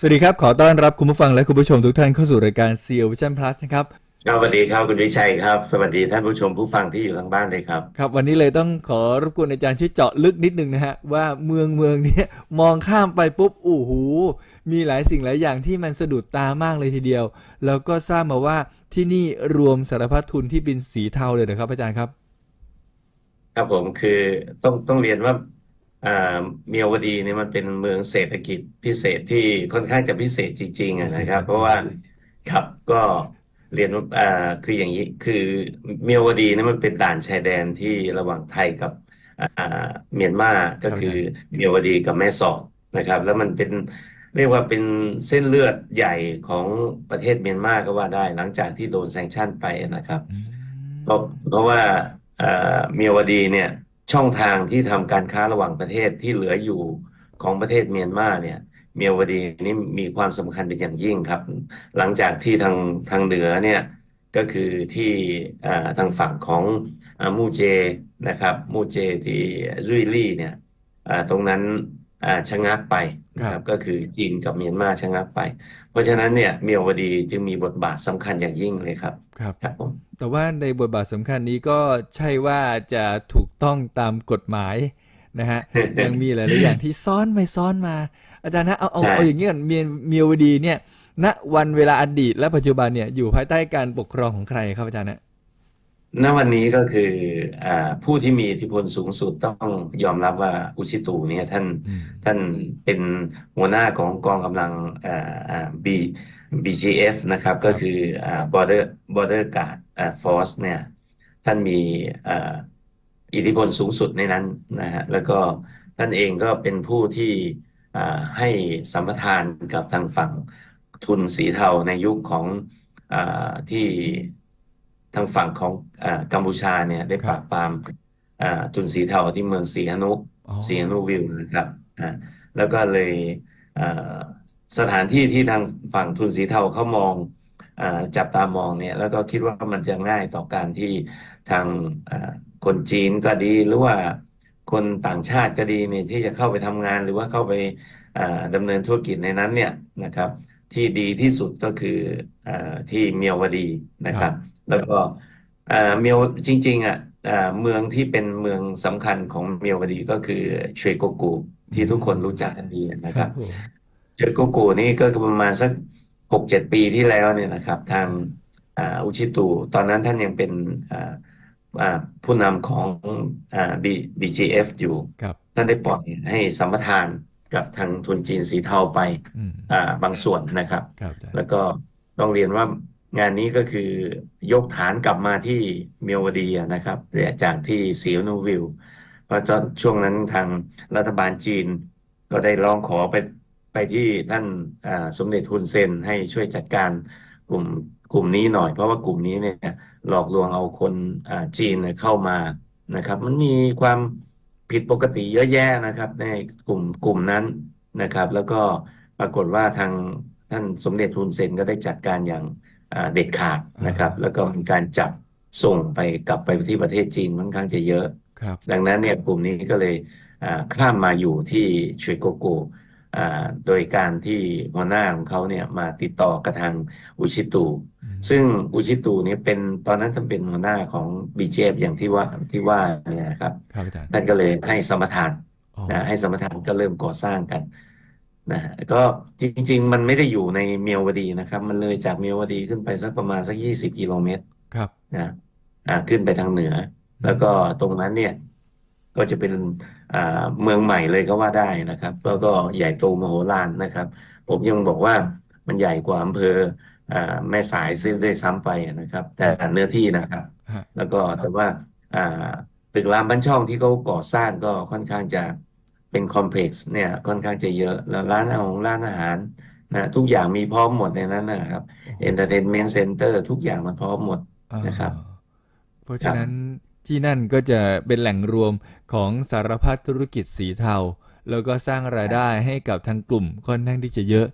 สวัสดีครับ ขอต้อนรับคุณผู้ฟังและคุณผู้ชมทุกท่านเข้าสู่รายการ CEO Vision Plus นะครับครับสวัสดีครับคุณวิชัยครับ สวัสดีท่านผู้ชมผู้ฟังที่อยู่ทางบ้านเลยครับ ครับ วันนี้เลยต้องขอรบกวนอาจารย์ช่วยเจาะลึกนิดนึงนะฮะว่าเมืองเมืองเนี้ยมองข้ามไปปุ๊บโอ้โหมีหลายสิ่งหลายอย่างที่มันสะดุดตามากเลยทีเดียว แล้วก็ทราบมาว่าที่นี่รวมสารพัดทุนที่เป็นสีเทาเลยนะครับอาจารย์ครับ ครับผมคือต้องต้องเรียนว่า อ่าเมียวดีเนี่ยมันเป็นเมืองเศรษฐกิจพิเศษที่ค่อนข้างจะพิเศษจริงๆอะนะครับ เพราะว่าครับก็เรียนว่าอ่าคืออย่างนี้คือเมียวดีเนี่ยมันเป็นด่านชายแดนที่ระหว่างไทยกับอ่าเมียนมาก็คือเมียวดีกับแม่สอดนะครับ แล้วมันเป็นเรียกว่าเป็นเส้นเลือดใหญ่ของประเทศเมียนมาก็ว่าได้ หลังจากที่โดนแซงชั่นไปนะครับ เพราะเพราะว่าเอ่อเมียวดีเนี่ย ช่องทางที่ทำการค้าระหว่างประเทศที่เหลืออยู่ของประเทศเมียนมาเนี่ยเมียวดีนี่มีความสำคัญเป็นอย่างยิ่งครับ หลังจากที่ทางทางเหนือเนี่ยก็คือที่เอ่อทางฝั่งของอ่ามูเจนะครับมูเจที่รุยลี่เนี่ยอ่าตรงนั้นอ่าชะงักไปนะครับก็คือจีนกับเมียนมาชะงักไปเพ ราะฉะนั้นเนี่ยเมียวดีจึงมีบทบาทสำคัญอย่างยิ่งเลยครับครับครับผมแต่ว่าในบทบาทสำคัญนี้ก็ใช่ว่าจะถูกต้องตามกฎหมายนะฮะยังมีหลายๆอย่างที่ซ้อนไปซ้อนมา อาจารย์นะเอาเอาใช่เอาอย่างนี้ก่อนเมียนเมียวดีเนี่ยณวันเวลาอดีตและปัจจุบันเนี่ยอยู่ภายใต้การปกครองของใครครับอาจารย์นะ ณวันนี้ก็คืออ่าผู้ที่มีอิทธิพลสูงสุดต้องยอมรับว่าอุชิตูเนี่ยท่านอืมท่านเป็นหัวหน้าของกองกำลังอ่าอ่า B BGF นะครับก็คืออ่า Border Border Guard อ่า Force เนี่ยท่านมีอ่าอิทธิพลสูงสุดในนั้นนะฮะแล้วก็ท่านเองก็เป็นผู้ที่อ่าให้สัมปทานกับทางฝั่งทุนสีเทาในยุคของอ่าที่ ทางฝั่งของอ่ากัมพูชาเนี่ยได้ปราบปรามอ่าทุนสีเทาที่เมืองสีหนุอ๋อสีหนุวิวนะครับอ่าแล้วก็เลยเอ่อสถานที่ที่ทางฝั่งทุนสีเทาเขามองอ่าจับตามองเนี่ยแล้วก็คิดว่ามันจะง่ายต่อการที่ทางอ่าคนจีนก็ดีหรือว่าคนต่างชาติก็ดีเนี่ยที่จะเข้าไปทำงานหรือว่าเข้าไปอ่าดำเนินธุรกิจในนั้นเนี่ยนะครับ ที่ดีที่สุดก็คืออ่าที่เมียวดีนะครับ แล้วก็อ่าเมียวจริง ๆ อะอ่าเมืองที่เป็นเมืองสำคัญของเมียวดีก็คือเชโกกูที่ทุกคนรู้จักกันดีนะครับผมเชโกกูนี่ก็ประมาณสักหกเจ็ดปีที่แล้วเนี่ยนะครับ ทางอ่าอุชิตูตอนนั้นท่านยังเป็นอ่าอ่าผู้นำของอ่า B BGF อยู่ ครับ ท่านได้ปล่อยให้สัมปทานกับทางทุนจีนสีเทาไปอืมอ่าบางส่วนนะครับ ครับอาจารย์แล้วก็ต้องเรียนว่า งานนี้ก็คือยกฐานกลับมาที่เมียวดีนะครับจากที่สีนูวิลเพราะตอนช่วงนั้นทางรัฐบาลจีนก็ได้ร้องขอไปไปที่ท่านสมเด็จฮุนเซนให้ช่วยจัดการกลุ่มกลุ่มนี้หน่อย เพราะว่ากลุ่มนี้เนี่ยหลอกลวงเอาคนจีนเข้ามานะครับ มันมีความผิดปกติเยอะแยะนะครับ ในกลุ่มกลุ่มนั้นนะครับ แล้วก็ปรากฏว่าทางท่านสมเด็จฮุนเซนก็ได้จัดการอย่าง เด็ดขาดนะครับ แล้วก็มีการจับส่งไปกลับไปที่ประเทศจีนค่อนข้างจะเยอะครับดังนั้นเนี่ยกลุ่มนี้ก็เลยอ่าข้ามมาอยู่ที่ชวยโกโกอ่าโดยการที่หัวหน้าของเขาเนี่ยมาติดต่อกับทางอุชิตูอืมซึ่งอุชิตูเนี่ยเป็นตอนนั้นท่านเป็นหัวหน้าของ BGF อย่างที่ว่าที่ว่าเนี่ยนะครับครับอาจารย์ท่านก็เลยให้สัมปทานอ๋อนะให้สัมปทานก็เริ่มก่อสร้างกัน นะฮะก็จริง ๆ มันไม่ได้อยู่ในเมียวดีนะครับ มันเลยจากเมียวดีขึ้นไปสักประมาณสักยี่สิบกิโลเมตรครับนะอ่าขึ้นไปทางเหนือ แล้วก็ตรงนั้นเนี่ย ก็จะเป็นอ่าเมืองใหม่เลยก็ว่าได้นะครับ แล้วก็ใหญ่โตมโหฬารนะครับ ผมยังบอกว่ามันใหญ่กว่าอำเภออ่าแม่สายซึ่งได้ซ้ำไปนะครับ แต่เนื้อที่นะครับฮะแล้วก็แต่ว่าอ่าตึกรามบ้านช่องที่เขาก่อสร้างก็ค่อนข้างจะ เป็นคอมเพล็กซ์เนี่ยค่อนข้างจะเยอะแล้วร้านอาหารร้านอาหารนะทุกอย่างมีพร้อมหมดในนั้นนะครับ Entertainment Center ทุกอย่างมันพร้อมหมดนะครับอ่าเพราะฉะนั้นที่นั่นก็จะเป็นแหล่งรวมของสารพัดธุรกิจสีเทา แล้วก็สร้างรายได้ให้กับทางกลุ่มค่อนข้างที่จะเยอะ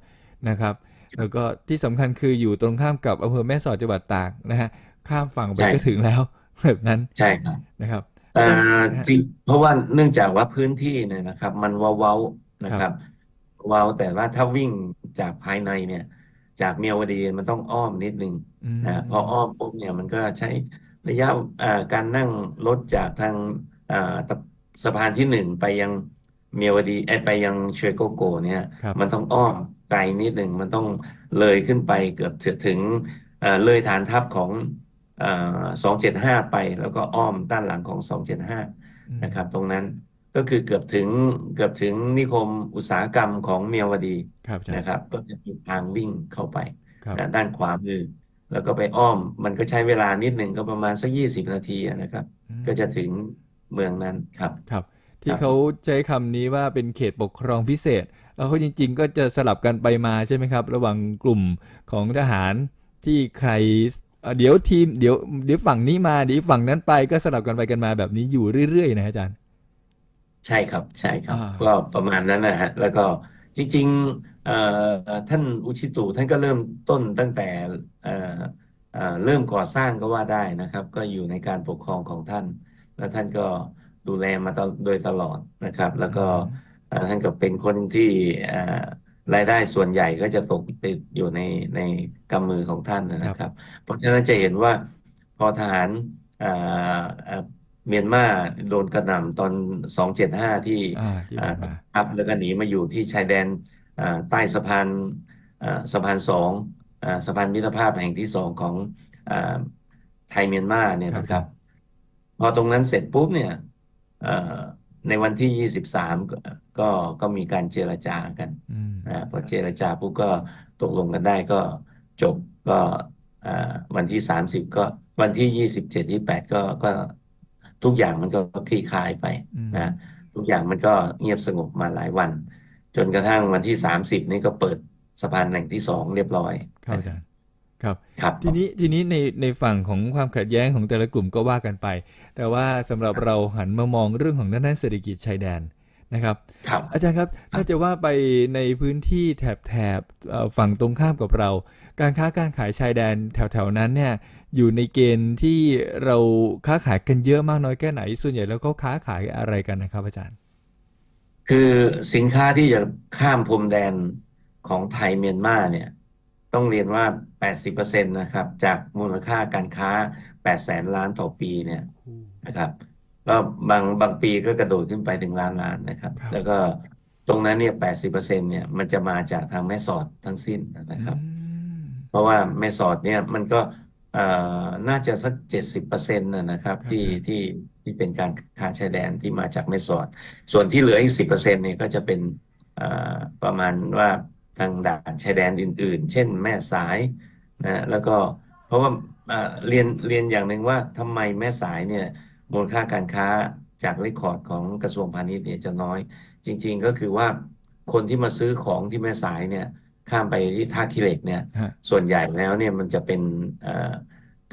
นะครับ แล้วก็ที่สำคัญคืออยู่ตรงข้ามกับอำเภอแม่สอดจังหวัดตากนะฮะข้ามฝั่งไปใช่ก็ถึงแล้วแบบนั้นใช่ครับนะครับเอ่อนะฮะจริงเพราะว่าเนื่องจากว่าพื้นที่เนี่ยนะครับ มันเว้าๆนะครับ เว้าแต่ว่าถ้าวิ่งจากภายในเนี่ย จากเมียวดีมันต้องอ้อมนิดนึงอืมนะพออ้อมปุ๊บเนี่ยมันก็ใช้ระยะอ่าการนั่งรถจากทางอ่าตะสะพานที่หนึ่งไปยังเมียวดีไอยไปยังเชยโกโกเนี่ยครับมันต้องอ้อมไกลนิดหนึ่งมันต้องเลยขึ้นไปเกือบจะถึงเอ่อเลยฐานทัพของ สองเจ็ดห้าไปแล้วก็อ้อมด้านหลังของสองเจ็ดห้าอืมนะครับตรงนั้นก็คือเกือบถึงเกือบถึงนิคมอุตสาหกรรมของเมียวดีครับอาจารย์นะครับ ก็จะมีทางวิ่งเข้าไปครับนะด้านขวามือ แล้วก็ไปอ้อมมันก็ใช้เวลานิดหนึ่งก็ประมาณสักยี่สิบนาทีอะนะครับอืมก็จะถึงเมืองนั้นครับครับคที่รับเขาใช้คำนี้ว่าเป็นเขตปกครองพิเศษ แล้วเขาจริง ๆ ก็จะสลับกันไปมาใช่ไหมครับ ระหว่างกลุ่มของทหารที่ใคร เอ่อเดี๋ยวทีมเดี๋ยวเดี๋ยวฝั่งนี้มาเดี๋ยวฝั่งนั้นไปก็สลับกันไปกันมาแบบนี้อยู่เรื่อยๆนะอาจารย์ ใช่ครับใช่ครับอ่าก็ประมาณนั้นนะฮะแล้วก็จริงๆเอ่อท่านอุชิตุท่านก็เริ่มต้นตั้งแต่เอ่อเอ่อเริ่มก่อสร้างก็ว่าได้นะครับ ก็อยู่ในการปกครองของท่าน แล้วท่านก็ดูแลมาตลโดยตลอดนะครับ แล้วก็อืมเอ่อท่านก็เป็นคนที่เอ่อ รายได้ส่วนใหญ่ก็จะตกติดอยู่ในในกำมือของท่านนะครับ เพราะฉะนั้นจะเห็นว่าพอทหารเอ่อเอ่อเมียนมาโดนกระหน่ำตอน 275 ที่อ่าที่อ่าผ่านมาทับแล้วก็หนีมาอยู่ที่ชายแดนอ่าใต้สะพานอ่าสะพานสองอ่าสะพานมิตรภาพแห่งที่สองของอ่าไทยเมียนมาเนี่ยครับนะครับ พอตรงนั้นเสร็จปุ๊บเนี่ยเอ่อ ในวันที่23ก็ก็ก็มีการเจรจากันอืมอ่าพอเจรจาปุ๊บก็ตกลงกันได้ก็จบก็อ่าวันที่30ก็วันที่27 28ก็ก็ทุกอย่างมันก็คลี่คลายไปอืมนะทุกอย่างมันก็เงียบสงบมาหลายวัน จนกระทั่งวันที่30นี่ก็เปิดสะพานแห่งที่สองเรียบร้อยครับอาจารย์ ครับครับทีนี้ทีนี้ในในฝั่งของความขัดแย้งของแต่ละกลุ่มก็ว่ากันไป แต่ว่าสำหรับเราหันมามองเรื่องของด้านด้านเศรษฐกิจชายแดนนะครับครับอาจารย์ครับถ้าจะว่าไปในพื้นที่แถบแถบเอ่อฝั่งตรงข้ามกับเรา การค้าการขายชายแดนแถวแถวนั้นเนี่ยอยู่ในเกณฑ์ที่เราค้าขายกันเยอะมากน้อยแค่ไหน ส่วนใหญ่แล้วก็ค้าขายอะไรกันนะครับ อาจารย์ คือสินค้าที่จะข้ามพรมแดนของไทยเมียนมาเนี่ย ต้องเรียนว่า 80%นะครับ จากมูลค่าการค้า 8 แสนล้านต่อปีเนี่ยนะครับแล้วบางบางปีก็กระโดดขึ้นไปถึงล้านล้านนะครับครับแล้วก็ตรงนั้นเนี่ย80%เนี่ยมันจะมาจากทางแม่สอดทั้งสิ้นนะครับอืมเพราะว่าแม่สอดเนี่ยมันก็เอ่อน่าจะสักเจ็ดสิบเปอร์เซ็นต์นะนะครับครับที่ครับที่ที่เป็นการค้าชายแดนที่มาจากแม่สอด ส่วนที่เหลืออีกสิบเปอร์เซ็นต์เนี่ยก็จะเป็นเอ่อประมาณว่า ทางด่านชายแดนอื่น ๆ เช่นแม่สายนะแล้วก็เพราะว่าเอ่อเรียนเรียนอย่างหนึ่งว่าทำไมแม่สายเนี่ยมูลค่าการค้าจากเรคคอร์ดของกระทรวงพาณิชย์เนี่ยจะน้อย จริง ๆ ก็คือว่าคนที่มาซื้อของที่แม่สายเนี่ยข้ามไปที่ท่าขี้เหล็กเนี่ยฮะส่วนใหญ่แล้วเนี่ยมันจะเป็นเอ่อ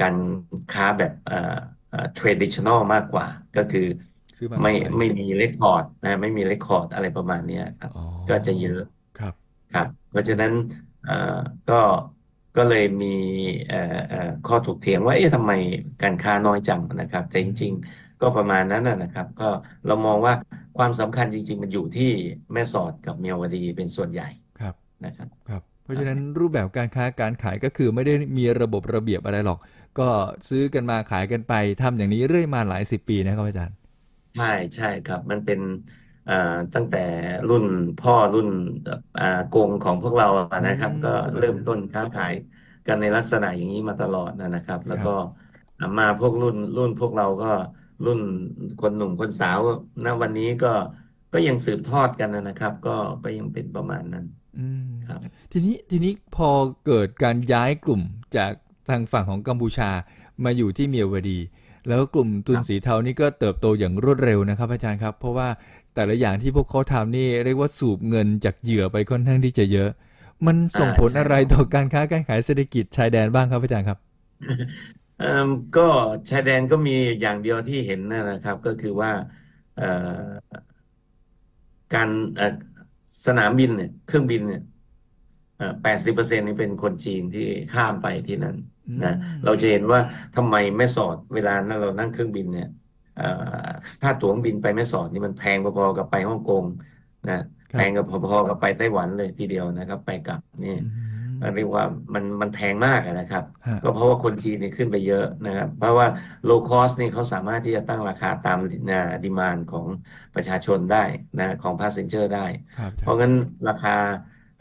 การค้าแบบเอ่อเอ่อ traditional มากกว่า ก็คือซื้อมาไม่ขายไม่มีเรคคอร์ดนะไม่มีเรคคอร์ดอะไรประมาณเนี้ยครับอ๋อก็จะเยอะ ครับครับ เพราะฉะนั้นเอ่อก็ก็เลยมีเอ่อเอ่อข้อถกเถียงว่าเอ๊ะทำไมการค้าน้อยจังนะครับ แต่จริง ๆ ก็ประมาณนั้นนะนะครับ ก็เรามองว่าความสำคัญจริง ๆ มันอยู่ที่แม่สอดกับเมียวดีเป็นส่วนใหญ่ครับนะครับครับเพราะฉะนั้นรูปแบบการค้าการขายก็คือไม่ได้มีระบบระเบียบอะไรหรอก ก็ซื้อกันมาขายกันไปทำอย่างนี้เรื่อยมาหลายสิบปีนะครับอาจารย์ใช่ใช่ครับ มันเป็นเอ่อ ตั้งแต่รุ่นพ่อรุ่นอ่ากงของพวกเราอะนะครับอืมก็เริ่มต้นค้าขายกันในลักษณะอย่างนี้มาตลอดนะครับ แล้วครับก็มาพวกรุ่นรุ่นพวกเราก็รุ่นคนหนุ่มคนสาวณวันนี้ก็ก็ยังสืบทอดกันนะครับ ก็ก็ยังเป็นประมาณนั้นอืมครับ ทีนี้ทีนี้พอเกิดการย้ายกลุ่มจากทางฝั่งของกัมพูชามาอยู่ที่เมียวดี แล้วกลุ่มทุนสีเทานี่ก็เติบโตอย่างรวดเร็วนะครับ อาจารย์ครับ เพราะว่า แต่ละอย่างที่พวกเขาทำนี่เรียกว่าสูบเงินจากเหยื่อไปค่อนข้างที่จะเยอะ มันส่งอ่าผลใช่อะไรครับต่อการค้าการขายเศรษฐกิจชายแดนบ้างครับอาจารย์ครับเอิ่มก็ชายแดนก็มีอย่างเดียวที่เห็นนะนะครับ ก็คือว่าเอ่อการเอ่อสนามบินเนี่ยเครื่องบินเนี่ยแปดสิบเปอร์เซ็นต์นี่เป็นคนจีนที่ข้ามไปที่นั่นนะอืมเราจะเห็นว่าทำไมแม่สอดเวลานั้นเรานั่งเครื่องบินเนี่ยเอ่อ ค่าตั๋วเครื่องบินไปแม่สอดนี่มันแพงพอๆกับไปฮ่องกงนะครับแพงกับพอๆกับไปไต้หวันเลยทีเดียวนะครับ ไปกลับนี่อืมเรียกว่ามันมันแพงมากอะนะครับฮะก็เพราะว่าคนจีนเนี่ยขึ้นไปเยอะนะครับ เพราะว่า low cost นี่เขาสามารถที่จะตั้งราคาตามดีมานของประชาชนได้นะของ passenger ได้ครับอาเพจารราะย์งั้นราคา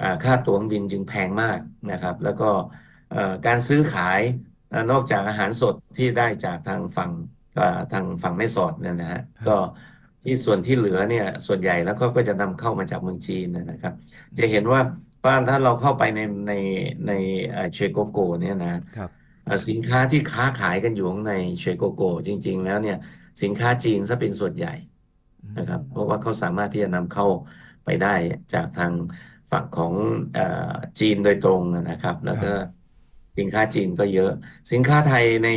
อ่าค่าตั๋วเครื่องบินจึงแพงมากนะครับ แล้วก็เอ่อการซื้อขายอ่านอกจากอาหารสดที่ได้จากทางฝั่งอ่า ทางฝั่งแม่สอดเนี่ยนะฮะครับก็ที่ส่วนที่เหลือเนี่ยส่วนใหญ่แล้วก็ก็จะนำเข้ามาจากเมืองจีนนะครับ จะเห็นว่าบ้านถ้าเราเข้าไปในในในเอ่อเชโกโกเนี่ยนะครับเอ่อสินค้าที่ค้าขายกันอยู่ข้างในเชโกโก จริง ๆ แล้วเนี่ยสินค้าจีนซะเป็นส่วนใหญ่อืมนะครับ เพราะว่าเขาสามารถที่จะนำเข้าไปได้จากทางฝั่งของเอ่อจีนโดยตรงนะครับ แล้วก็สินค้าจีนก็เยอะ สินค้าไทยใน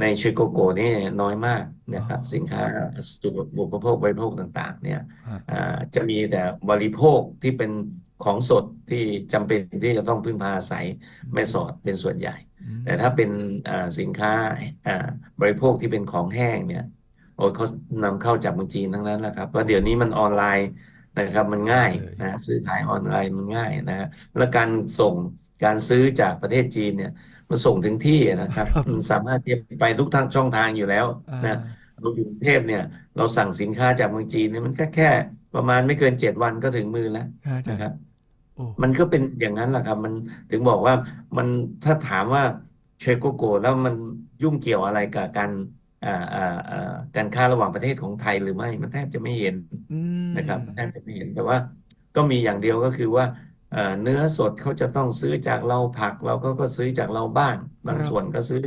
ในเชโกโกนี่น้อยมากนะครับอ๋อสินค้าสุอุปโภคบริโภคต่าง ๆ เนี่ยฮะอ่าจะมีแต่บริโภคที่เป็นของสดที่จำเป็นที่จะต้องพึ่งพาอาศัยแม่สอดเป็นส่วนใหญ่อืมแต่ถ้าเป็นอ่าสินค้าอ่าบริโภคที่เป็นของแห้งเนี่ยโอ้ยเขานำเข้าจากเมืองจีนทั้งนั้นแหละครับเพราะเดี๋ยวนี้มันออนไลน์นะครับมันง่ายเลยนะซื้อขายออนไลน์มันง่ายนะฮะแล้วการส่งการซื้อจากประเทศจีนเนี่ย มันส่งถึงที่นะครับครับมันสามารถที่จะไปทุกทางช่องทางอยู่แล้วอ่านะเราอยู่กรุงเทพเนี่ยเราสั่งสินค้าจากเมืองจีนเนี่ยมันแค่แค่ประมาณไม่เกินเจ็ดวันก็ถึงมือแล้วครับอาจารนะครับย์โอ้มันก็เป็นอย่างนั้นแหละครับ มันถึงบอกว่ามันถ้าถามว่าเชโกโก แล้วมันยุ่งเกี่ยวอะไรกับการอ่าอ่าอ่าการค้าระหว่างประเทศของไทยหรือไม่ มันแทบจะไม่เห็นอืมนะครับแทบจะไม่เห็นแต่ว่าก็มีอย่างเดียวก็คือว่า เอ่อเนื้อสดเขาจะต้องซื้อจากเราผักเราก็ก็ซื้อจากเราบ้าง บางครับส่วนก็ซื้อ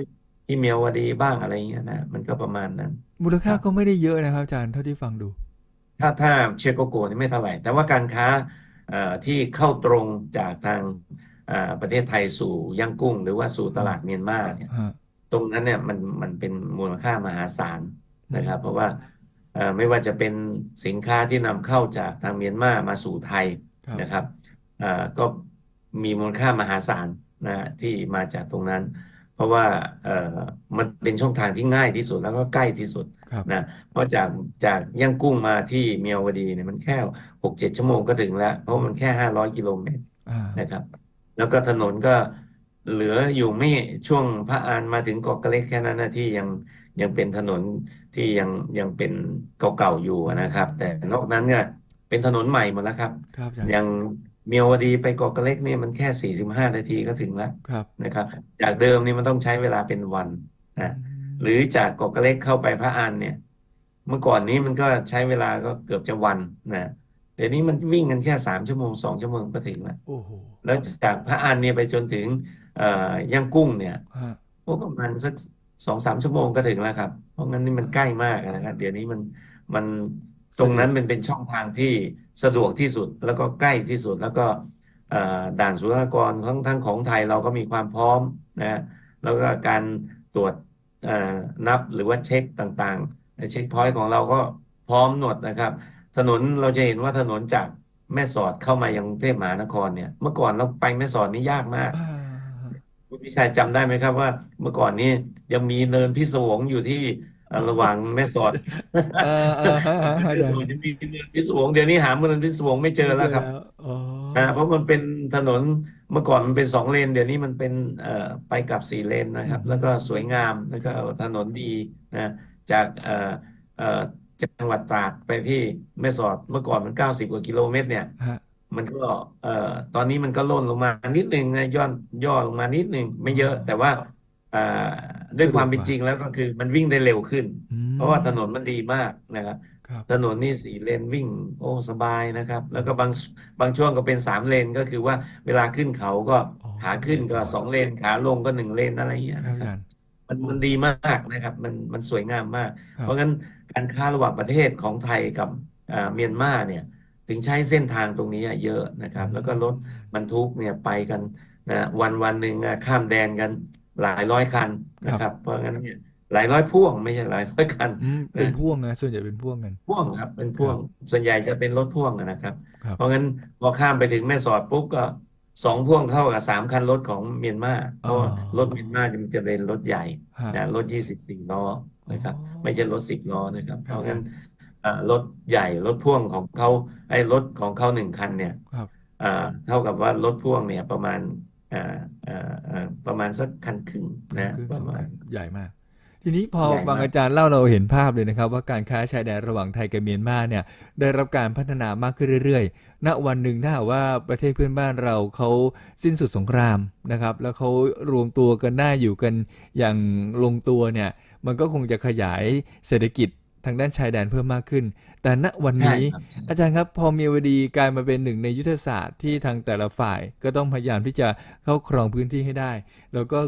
ที่เมียวดีบ้างอะไรอย่างเงี้ยนะมันก็ประมาณนั้น มูลค่าครับก็ไม่ได้เยอะนะครับอาจารย์เท่าที่ฟังดู ถ้าถ้าเชโกโกนี่ไม่เท่าไหร่ แต่ว่าการค้าเอ่อที่เข้าตรงจากทางเอ่อประเทศไทยสู่ย่างกุ้ง หรือว่าสู่ตลาดเมียนมาเนี่ยฮะตรงนั้นเนี่ยมันมันเป็นมูลค่ามหาศาลอืนะครับมเพราะว่าเอ่อไม่ว่าจะเป็นสินค้าที่นำเข้าจากทางเมียนมามาสู่ไทยครับนะครับเอ่อ ก็มีมูลค่ามหาศาลนะที่มาจากตรงนั้น เพราะว่าเอ่อมันเป็นช่องทางที่ง่ายที่สุดแล้วก็ใกล้ที่สุดครับนะเพราะจากจากย่างกุ้งมาที่เมียวดีเนี่ยมันแค่หกเจ็ดชั่วโมงก็ถึงแล้ว เพราะมันแค่ห้าร้อยกิโลเมตรอ่านะครับ แล้วก็ถนนก็เหลืออยู่ไม่ช่วงพระอานมาถึงเกาะกะเล็กแค่นั้นนะที่ยังยังเป็นถนนที่ยังยังเป็นเก่าๆอยู่นะครับ แต่นอกนั้นเนี่ยเป็นถนนใหม่หมดแล้วครับครับอาจารย์อย่าง เมียวดีไปเกาะกะเล็กเนี่ยมันแค่ 45 นาทีก็ถึงแล้วครับนะครับ จากเดิมนี่มันต้องใช้เวลาเป็นวันอืนะมหรือจากเกาะกะเล็กเข้าไปพระอานเนี่ย เมื่อก่อนนี้มันก็ใช้เวลาก็เกือบจะวันนะเดี๋ยวนี้มันวิ่งกันแค่สามชั่วโมงสองชั่วโมงก็ถึงแล้วโอ้โหแล้วจากพระอานเนี่ยไปจนถึงเอ่อย่างกุ้งเนี่ยฮะโอ้ประมาณสักสองสามชั่วโมงก็ถึงแล้วครับ เพราะงั้นนี่มันใกล้มากนะครับ เดี๋ยวนี้มันมัน ตรงนั้นมันเป็นช่องทางที่สะดวกที่สุดแล้วก็ใกล้ที่สุดแล้วก็เอ่อด่านศุลกากรทั้งทั้งของไทยเราก็มีความพร้อมนะแล้วก็การตรวจเอ่อนับหรือว่าเช็คต่างๆเช็คพอยต์ของเราก็พร้อมหมดนะครับ ถนนเราจะเห็นว่าถนนจากแม่สอดเข้ามายังกรุงเทพมหานครเนี่ย เมื่อก่อนเราไปแม่สอดนี่ยากมากอ่าคุณพิชัยจำได้ไหมครับว่า เมื่อก่อนนี้ยังมีเนินพิศวงอยู่ที่เอ่อ ระหว่างแม่สอดเออเออฮะฮะอาแม่จารสอดย์จะมีเนินพิศวงเดี๋ยวนี้หาเนินพิศวงไม่เจอแล้วครับอ๋อนะเพราะมันเป็นถนนเมื่อก่อนมันเป็นสองเลน เดี๋ยวนี้มันเป็นเอ่อไปกลับสี่เลนนะครับ แล้วก็สวยงามแล้วก็ถนนดีนะจากเอ่อเอ่อจังหวัดตราดไปที่แม่สอดเมื่อก่อนมันเก้าสิบกว่ากิโลเมตร เนี่ยฮะมันก็เอ่อตอนนี้มันก็ล่นลงมานิดหนึ่งนะย่อนย่อลงมานิดหนึ่งไม่เยอะ แต่ว่าเอ่อ ด้วยความเป็นจริงแล้วก็คือมันวิ่งได้เร็วขึ้นอืเพราะว่าถนมนมันดีมากนะครับครับ ถนนนี่สี่เลนวิ่งโอ้สบายนะครับ แล้วก็บางบางช่วงก็เป็นสามเลนก็คือว่าเวลาขึ้นเขาก็อ๋อขาขึ้นก็สองเลนขาลงก็หนึ่งเลนอะไรอย่างเงี้ยครับนะอาครับจารย์มันมันดีมากนะครับ มันมันสวยงามมากครัเพบราะงั้นการค้าระหว่างประเทศของไทยกับอ่าเมียนมาเนี่ยถึงใช้เส้นทางตรงนี้เยอะนะครับ แล้วก็รถบรรทุกเนี่ยไปกันนะวันวันหนึ่งอะข้ามแดนกัน หลายร้อยคันนะครับ เพราะงั้นเนี่ยหลายร้อยพ่วงไม่ใช่หลายร้อยคันอืมเป็นนะพ่วงนะส่วนใหญ่เป็นพ่วงกันพ่วงครับ เป็นคพ่วรังบส่วนใหญ่จะเป็นรถพ่วงอะนะครับครับ เพราะงั้นพอข้ามไปถึงแม่สอดปุ๊บก็สองพ่วงเท่ากับสามคันรถของเมียนมาเพอ๋อราะว่ารถเมียนมามันจะเป็นรถใหญ่ฮะนะรถยี่สิบสี่ล้ออ๋อนะครับ ไม่ใช่รถสิบล้อนะครับคเพรับราะอางั้จานรย์อ่ารถใหญ่รถพ่วงของเขาไอ้รถของเขาหนึ่งคันเนี่ยครับอ่าเท่ากับว่ารถพ่วงเนี่ยประมาณอ่าอ่าอ่า ประมาณสักคันครึ่งนะครึ่งปสระองมาณคันใหญ่มาก ทีนี้พอใหญ่ฟังมากอาจารย์เล่าเราเห็นภาพเลยนะครับ ว่าการค้าชายแดนระหว่างไทยกับเมียนมาเนี่ยได้รับการพัฒนามากขึ้นเรื่อยๆ ณวันหนึ่งถ้าหากว่าประเทศเพื่อนบ้านเราเขาสิ้นสุดสงครามนะครับ แล้วเขารวมตัวกันได้อยู่กันอย่างลงตัวเนี่ยมันก็คงจะขยายเศรษฐกิจ ทางด้านชายแดนเพิ่มมากขึ้น แต่ณวันใช่นี้ครับใช่อาจารย์ครับพอมีวดีกลายมาเป็นหนึ่งในยุทธศาสตร์ที่ทางแต่ละฝ่ายก็ต้องพยายามที่จะเข้าครองพื้นที่ให้ได้ แล้วก็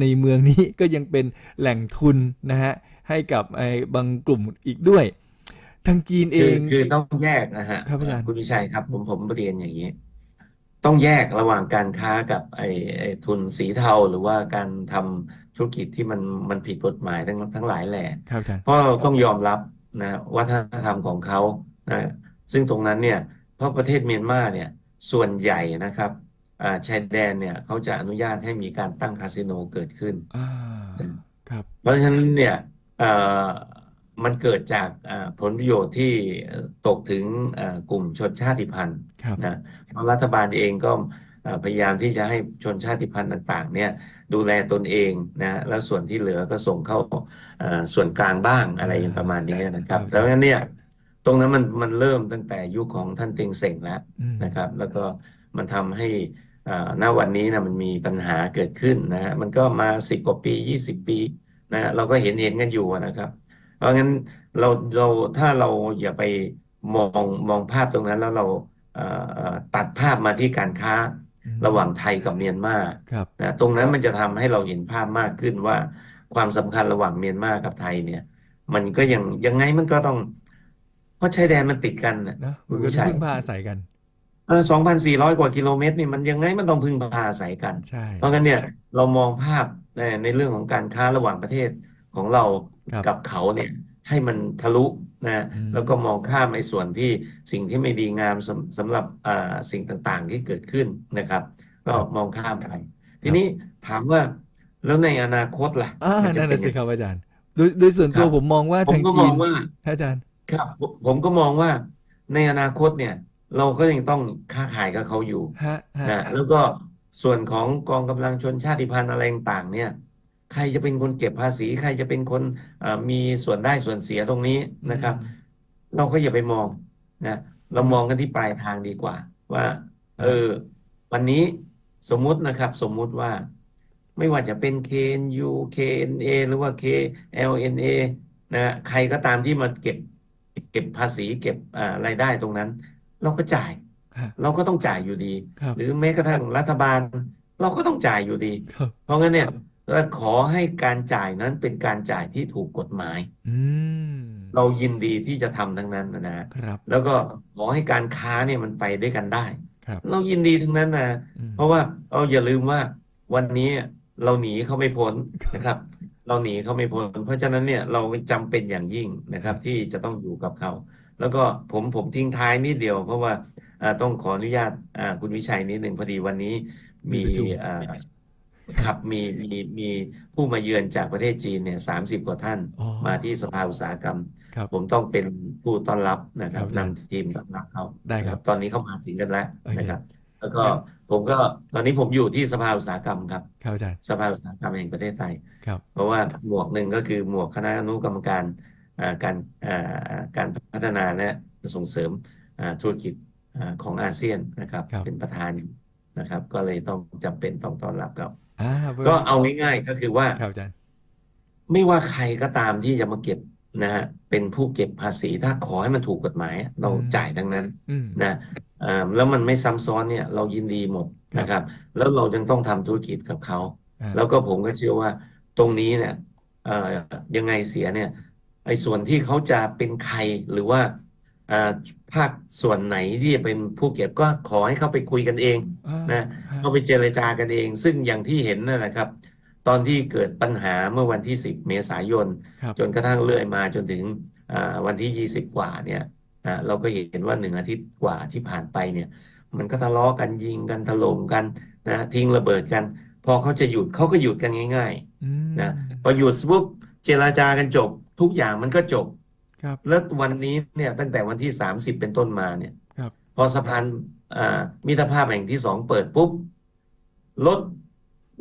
ในเมืองนี้ก็ยังเป็นแหล่งทุนนะฮะให้กับไอ้บางกลุ่มอีกด้วย ทางจีนเอคืองคือต้องแยกนะฮะครับอาจารย์คุณวิชัยครับ ผมผมเรียนอย่างนี้ ต้องแยกระหว่างการค้ากับไอ้ไอ้ทุนสีเทาหรือว่าการทำธุรกิจที่มันมันผิดกฎหมายทั้งทั้งหลายแหล่ครับอาจารย์ เพราะเราต้องยอมรับนะวัฒนธรรมของเขานะซึ่งตรงนั้นเนี่ยเพราะประเทศเมียนมาเนี่ยส่วนใหญ่นะครับอ่าชายแดนเนี่ยเขาจะอนุญาตให้มีการตั้งคาสิโนเกิดขึ้น อ่า ครับ เพราะฉะนั้นเนี่ยเอ่อ มันเกิดจากอ่าผลประโยชน์ที่ตกถึงอ่ากลุ่มชนชาติพันธุ์ครับนะเพราะรัฐบาลเองก็เอ่อพยายามที่จะให้ชนชาติพันธุ์ต่างๆเนี่ยดูแลตนเองนะแล้วส่วนที่เหลือก็ส่งเข้าเอ่อส่วนกลางบ้างอะไรประมาณนี้นะครับครับแล้วงั้นเนี่ยตรงนั้นมันมันเริ่มตั้งแต่ยุคของท่านเต็งเส็งแล้วอืมนะครับ แล้วก็มันทำให้อ่าณวันนี้นะมันมีปัญหาเกิดขึ้นนะฮะมันก็มาสิบกว่าปียี่สิบปีนะฮะเราก็เห็นเห็นกันอยู่นะครับเพ ราะงั้นเราเราถ้าเราอย่าไปมองมองภาพตรงนั้นแล้วเราเอ่อเอ่อตัดภาพมาที่การค้าอืมระหว่างไทยกับเมียนมาครับนะตรงนั้นมันจะทำให้เราเห็นภาพมากขึ้นว่าความสำคัญระหว่างเมียนมากับไทยเนี่ย มันก็ยังยังไงมันก็ต้อง เพราะชายแดนมันติดกันนะเนอะคุมันณก็วิต้องชัยพึ่งพาอาศัยกันเออสองพันสี่ร้อยกว่ากิโลเมตรนี่มันยังไงมันต้องพึ่งพาอาศัยกันใช่เพราะงั้นเนี่ยเรามองภาพในในเรื่องของการค้าระหว่างประเทศ ของเราครับกับเขาเนี่ยให้มันทะลุนะอืมแล้วก็มองข้ามไอ้ส่วนที่สิ่งที่ไม่ดีงามสำสำหรับอ่าสิ่งต่างๆที่เกิดขึ้นนะครับก็มองข้ามไปทีนี้ถามว่าแล้วในอนาคตล่ะ อ่ามันจะนั่นเป็นน่ะสิยังครับอาจารย์โดยโดยส่วนคตัรัวบผมมองว่าผมทางก็มจีองนว่า อาจารย์ครับผมผมก็มองว่าในอนาคตเนี่ย เราก็ยังต้องค้าขายกับเขาอยู่ฮะฮะนะแล้วก็ส่วนของกองกำลังชนชาติพันธุ์อะไรต่างๆเนี่ย ใครจะเป็นคนเก็บภาษี ใครจะเป็นคนเอ่อมีส่วนได้ส่วนเสียตรงนี้นะครับ เราก็อย่าไปมองนะเรามองกันที่ปลายทางดีกว่า ว่า เออ วันนี้สมมุตินะครับ สมมุติว่า ไม่ว่าจะเป็น KNU KNA หรือว่า KLNA นะใครก็ตามที่มาเก็บ เก็บภาษีเก็บอ่ารายได้ตรงนั้น เราก็จ่ายฮะเราก็ต้องจ่ายอยู่ดีครับหรือแม้กระทั่งรัฐบาล เราก็ต้องจ่ายอยู่ดีครับเพราะงั้นเนี่ย เราขอให้การจ่ายนั้นเป็นการจ่ายที่ถูกกฎหมายอืมเรายินดีที่จะทำทั้งนั้นนะฮะครับ แล้วก็ขอให้การค้าเนี่ยมันไปด้วยกันได้ครับเรายินดีทั้งนั้นนะอืมเพราะว่าเราอย่าลืมว่าวันนี้เราหนีเขาไม่พ้นนะครับ เราหนีเขาไม่พ้น เพราะฉะนั้นเนี่ยเราจำเป็นอย่างยิ่งนะครับ ที่จะต้องอยู่กับเขา แล้วก็ผมผมทิ้งท้ายนิดเดียว เพราะว่าอ่าต้องขออนุญาตอ่าคุณวิชัยนิดหนึ่งพอดีวันนี้มีมีประชุมอ่า ครับมีมีมีผู้มาเยือนจากประเทศจีนเนี่ยสามสิบกว่าท่าน อ๋อมาที่สภาอุตสาหกรรม ครับ ผมต้องเป็นผู้ต้อนรับนะครับครับนำทีมต้อนรับเขาได้ครับนะตอนนี้เขามาถึงกันแล้วโอเค นะครับ แล้วก็ครับผมก็ตอนนี้ผมอยู่ที่สภาอุตสาหกรรมครับ ครับอาจารย์ สภาอุตสาหกรรมแห่งประเทศไทย ครับ เพราะว่าหมวกหนึ่งก็คือหมวกคณะอนุกรรมการอ่าการอ่าการพัฒนาและส่งเสริมอ่าธุรกิจอ่าของอาเซียนนะครับ ครับ เป็นประธานอยู่นะครับ ก็เลยต้องจำเป็นต้องต้อนรับเขาอ่า ก็เอาง่ายๆก็คือว่าครับอาจารย์ไม่ว่าใครก็ตามที่จะมาเก็บนะฮะเป็นผู้เก็บภาษีถ้าขอให้มันถูกกฎหมายเราอืมจ่ายทั้งนั้นอืมนะอ่าแล้วมันไม่ซ้ำซ้อนเนี่ย เรายินดีหมดครับนะครับ แล้วเรายังต้องทำธุรกิจกับเขาอ่าแล้วก็ผมก็เชื่อว่าตรงนี้เนี่ยเอ่อยังไงเสียเนี่ยไอ้ส่วนที่เขาจะเป็นใครหรือว่าอ่า ภาคส่วนไหนที่จะเป็นผู้เก็บก็ขอให้เขาไปคุยกันเองอ่านะฮะเขาไปเจรจากันเอง ซึ่งอย่างที่เห็นนั่นแหละครับ ตอนที่เกิดปัญหาเมื่อวันที่ 10 เมษายนครับจนกระทั่งเลื่อยมาจนถึงอ่าวันที่ 20 กว่าเนี่ยอ่าเราก็เห็นว่าหนึ่งอาทิตย์กว่าที่ผ่านไปเนี่ย มันก็ทะเลาะกันยิงกันถล่มกันนะทิ้งระเบิดกัน พอเขาจะหยุดเขาก็หยุดกันง่ายอืมๆนะพอหยุดปุ๊บเจรจากันจบ ทุกอย่างมันก็จบ ครับแล้ววันนี้เนี่ยตั้งแต่วันที่สามสิบเป็นต้นมาเนี่ยครับ พอสะพานอ่ามิตรภาพแห่งที่สองเปิดปุ๊บรถ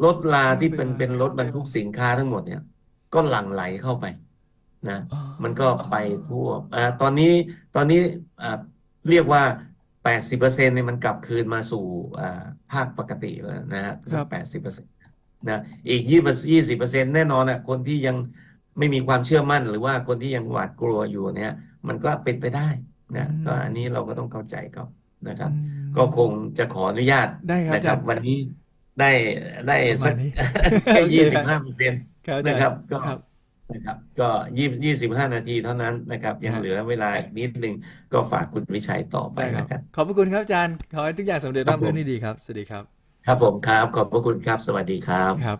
รถลาที่เป็นเป็นรถบรรทุกสินค้าทั้งหมดเนี่ย ก็หลั่งไหลเข้าไปนะอ๋อมันก็ไปทั่วอ่าตอนนี้ตอนนี้อ่าเรียกว่า 80%เนี่ยมันกลับคืนมาสู่อ่าภาคปกติแล้วนะฮะคสัรักบแปดสิบเปอร์เซ็นต์นะอีกยี่ยี่สิบเปอร์เซ็นต์แน่นอนอะคนที่ยัง ไม่มีความเชื่อมั่น หรือว่าคนที่ยังหวาดกลัวอยู่เนี่ย มันก็เป็นไปได้นะอืมก็อันนี้เราก็ต้องเข้าใจเขานะครับอืมก็คงจะขออนุญาตได้ครับนะอาคจารัรบย์วันนี้ได้ได้ประมาสัณกนี้แค่โอเคยี่คสิรับบห้าเปอร์เซ็นต์ครับอาจารนะครับย์ก็ครับนะครับ ก็ยี่ยี่สิบห้านาทีเท่านั้นนะครับ ยังฮะเหลือเวลาอีกนิดนึงก็ฝากคุณวิชัยต่อไปได้ครัแล้บวกันขอบพระคุณครับอาจารย์ขอให้ทุกอย่างสำเร็จครัราบบผรื่นมดีครับสวัสดีครับ ครับผมครับขอบพระคุณครับ สวัสดีครับครับ